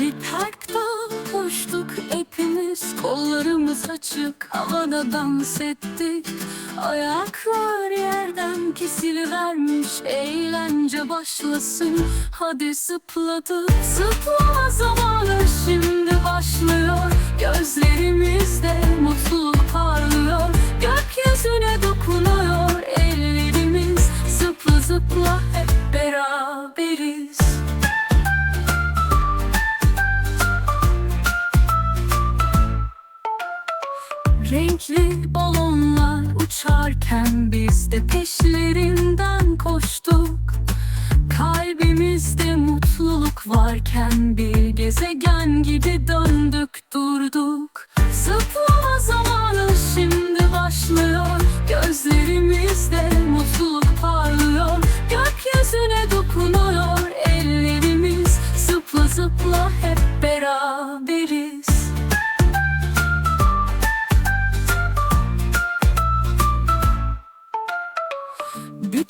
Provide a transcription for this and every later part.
Bir parkta koştuk hepimiz Kollarımız açık havada dans ettik. Ayaklar yerden kesilivermiş Eğlence başlasın. Hadi zıpladık Zıplama zamanı şimdi başlıyor. Gözlerimizde mutluluk parlıyor Gökyüzüne dokunuyor. Ellerimiz Zıpla zıpla hep beraberiz Renkli balonlar uçarken biz de peşlerinden koştuk. Kalbimizde mutluluk varken bir gezegen gibi döndük durduk. Zıplama zamanı şimdi başlıyor. Gözlerimizde mutluluk parlıyor. Gökyüzüne dokunuyor. Ellerimiz Zıpla zıpla hep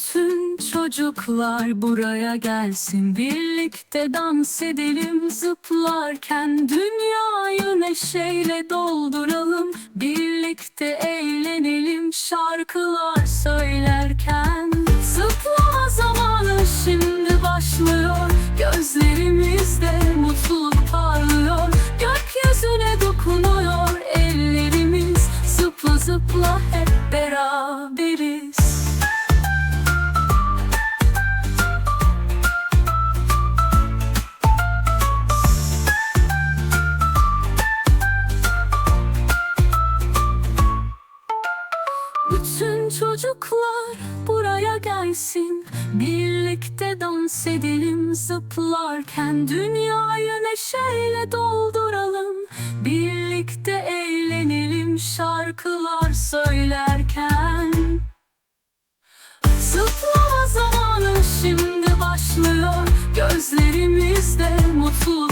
Bütün çocuklar buraya gelsin Birlikte dans edelim zıplarken Dünyayı neşeyle dolduralım Birlikte eğlenelim şarkılar çocuklar buraya gelsin. Birlikte dans edelim zıplarken Dünyayı neşeyle dolduralım. Birlikte eğlenelim şarkılar söylerken. Zıplama zamanı şimdi başlıyor. Gözlerimizde mutluluk